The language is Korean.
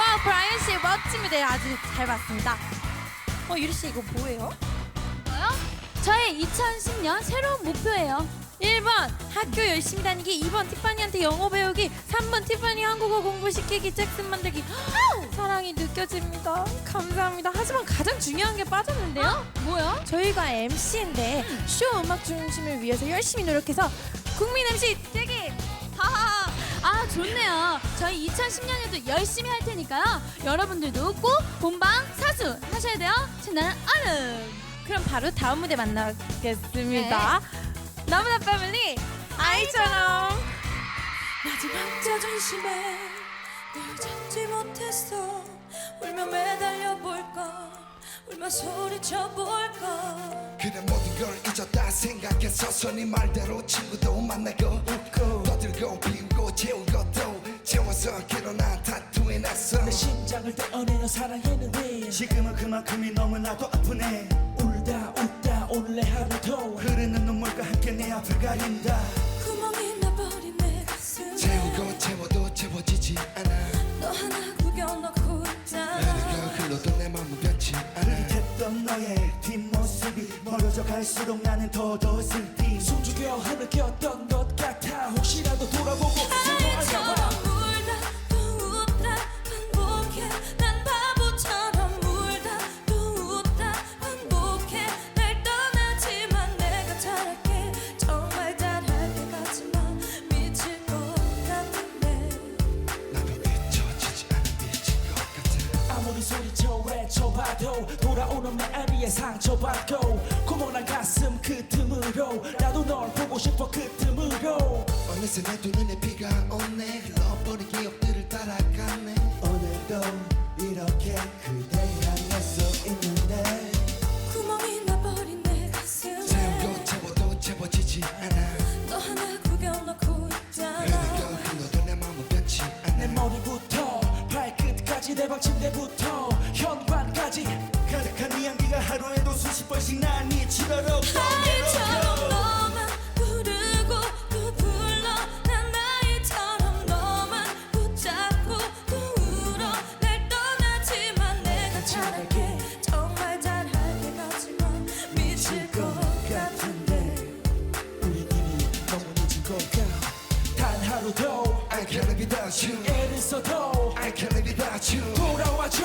와 브라이언 씨 무대 아주 잘 봤습니다. 어 유리 씨 이거 뭐예요? 뭐요? 저의 2010년 새로운 목표예요. 1번 학교 열심히 다니기 2번 티파니한테 영어 배우기 3번 티파니 한국어 공부시키기 잭슨 만들기 사랑이 느껴집니다 감사합니다 하지만 가장 중요한 게 빠졌는데요 뭐요? 저희가 MC인데 쇼 음악 중심을 위해서 열심히 노력해서 국민 MC 되기. 아 좋네요. 저희 2010년에도 열심히 할 테니까요. 여러분들도 꼭 본방 사수 하셔야 돼요. 채널 얼음. 그럼 바로 다음 무대 만나겠습니다 너무나 패밀리 아이처럼 마지막 자존심에 널 잡지 못했어 울며 매달려 볼까 울며 소리쳐 볼까 그래 모든 걸 잊었다 생각했었어 네 말대로 친구도 만나고 웃고 떠들고 비우고 채운 것도 채워서 결혼한 타투에 났어 내 심장을 떼어내는 사랑에는 왜? 지금은 그만큼이 너무나도 아프네. 울다 웃다 오늘의 하루도 흐르는 눈물과 함께 내 앞을 가린다. 구멍이 나버린 내 가슴 채우고 채워도 채워지지 않아. 너 하나 구겨놓고 있잖아. 흐르고 흘러도 내 맘은 변치 않아. 흐릿했던 너의 뒷모습이 멀어져 갈수록 나는 더더 슬피 숨죽여 흐느꼈 외쳐봐도 돌아오는 메아리에 상처받고 구멍난 가슴 그 틈으로 나도 널 보고 싶어 그 틈으로. 어느새 내 두 눈에 비가 오네. 흘러버린 기억들을 따라가네. 오늘도 이렇게 그대 향해 서 있는데. 구멍이 나버린 내 가슴에 채우고 채워도 채워지지 않아. 너 하나 구겨놓고 있잖아. 흐르고 흘러도 내 맘은 변치 내 않아. 머리부터 발끝까지 내 방 침대부터 하루도 I can't live without you 애를 써도 I can't live without you 돌아와줘